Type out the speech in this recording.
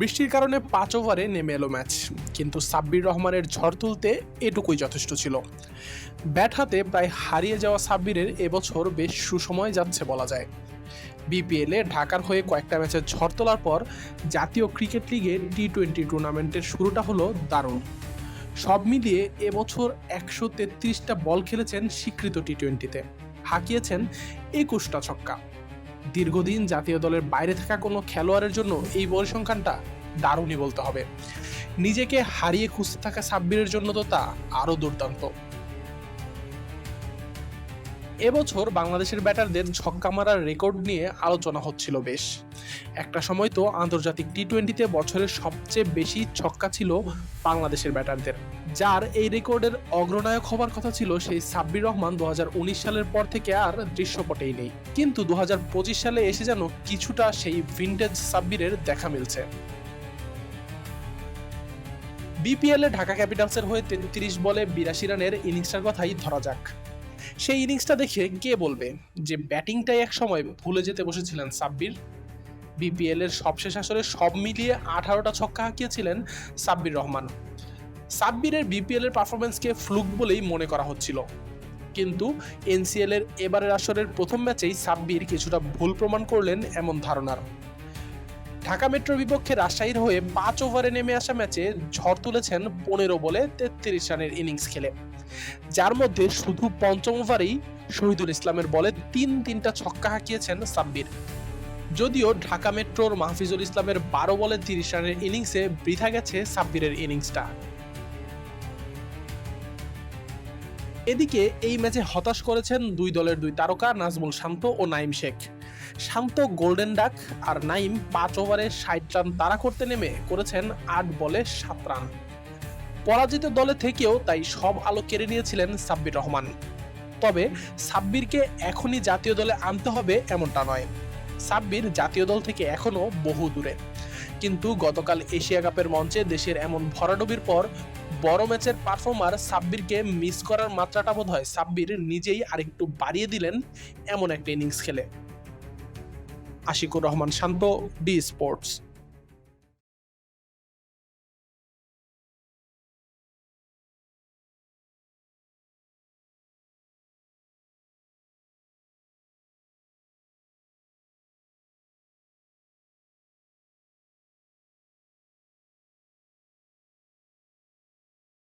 বৃষ্টির কারণে পাঁচ ওভারে নেমে এলো ম্যাচ, কিন্তু সাব্বির রহমানের ঝড় তুলতে এটুকুই যথেষ্ট ছিল। ব্যাট হাতে প্রায় হারিয়ে যাওয়া সাব্বিরের এবছর বেশ সুসময় যাচ্ছে বলা যায়। বিপিএলে ঢাকার হয়ে কয়েকটা ম্যাচে ঝড় তোলার পর জাতীয় ক্রিকেট লিগে টি টোয়েন্টি টুর্নামেন্টের শুরুটা হলো দারুণ। সব মিলিয়ে এবছর একশো তেত্রিশটা বল খেলেছেন স্বীকৃত টি টোয়েন্টিতে হাঁকিয়েছেন একুশটা ছক্কা। দীর্ঘদিন জাতীয় দলের বাইরে থাকা কোনো খেলোয়াড়ের জন্য এই পরিসংখ্যানটা দারুণই বলতে হবে। নিজেকে হারিয়ে খুঁজতে থাকা সাব্বিরের জন্য তো তা আরও দুর্দান্ত। এবছর বাংলাদেশের ব্যাটারদের ছক্কা মারার রেকর্ড নিয়ে আলোচনা হচ্ছিল বেশ। একটা সময় তো আন্তর্জাতিক টি টোয়েন্টিতে বছরের সবচেয়ে বেশি ছক্কা ছিল বাংলাদেশের ব্যাটারদের। যার এই রেকর্ডের অগ্রনায়ক হবার কথা ছিল সেই সাব্বির রহমান দু হাজার উনিশ সালের পর থেকে আর দৃশ্যপটেই নেই। কিন্তু দু হাজার পঁচিশ সালে এসে যেন কিছুটা সেই ভিন্টেজ সাব্বিরের দেখা মিলছে। বিপিএলে ঢাকা ক্যাপিটালসের হয়ে তেত্রিশ বলে বিরাশি রানের ইনিংসটার কথাই ধরা যাক। সেই ইনিংসটা দেখে কে বলবে যে ব্যাটিংটাই এক সময় ভুলে যেতে বসেছিলেন সাব্বির? বিপিএল এর সবশেষ আসরে সব মিলিয়ে আঠারোটা ছক্কা হাঁকিয়েছিলেন সাব্বির রহমান। সাব্বিরের বিপিএল এর পারফরমেন্সকে ফ্লুক বলেই মনে করা হচ্ছিল। কিন্তু এনসিএল এর এবারের আসরের প্রথম ম্যাচেই সাব্বির কিছুটা ভুল প্রমাণ করলেন এমন ধারণার। ঢাকা মেট্রোর বিপক্ষে রাজশাহীর হয়ে পাঁচ ওভারে নেমে আসা ম্যাচে ঝড় তুলেছেন পনেরো বলে তেত্রিশ রানের ইনিংস খেলে। যার মধ্যে শুধু পঞ্চম ওভারেই শহীদুল ইসলামের বলে তিন তিনটা ছক্কা হাঁকিয়েছেন সাব্বির। যদিও ঢাকা মেট্রোর মাহফিজুল ইসলামের বারো বলে তিরিশ রানের ইনিংসে বৃথা গেছে সাব্বিরের ইনিংসটা। এদিকে এই ম্যাচে হতাশ করেছেন দুই দলের দুই তারকা নাজমুল শান্ত ও নাইম শেখ। শান্ত গোল্ডেন ডাক আর নাইম পাঁচ ওভারে ষাট রান তাড়া করতে নেমে করেছেন আট বলে সাত রান। পরাজিত দলে থেকেও তাই সব আলো কেড়ে নিয়েছিলেন সাব্বির রহমান। তবে সাব্বিরকে এখনই জাতীয় দলে আনতে হবে এমনটা নয়। সাব্বির জাতীয় দল থেকে এখনও বহু দূরে। কিন্তু গতকাল এশিয়া কাপের মঞ্চে দেশের এমন ভরাডুবির পর বড় ম্যাচের পারফর্মার সাব্বিরকে মিস করার মাত্রাটা বোধ হয় সাব্বির নিজেই আরেকটু বাড়িয়ে দিলেন এমন একটা ইনিংস খেলে। Ashiqur Rahman Shanto T sports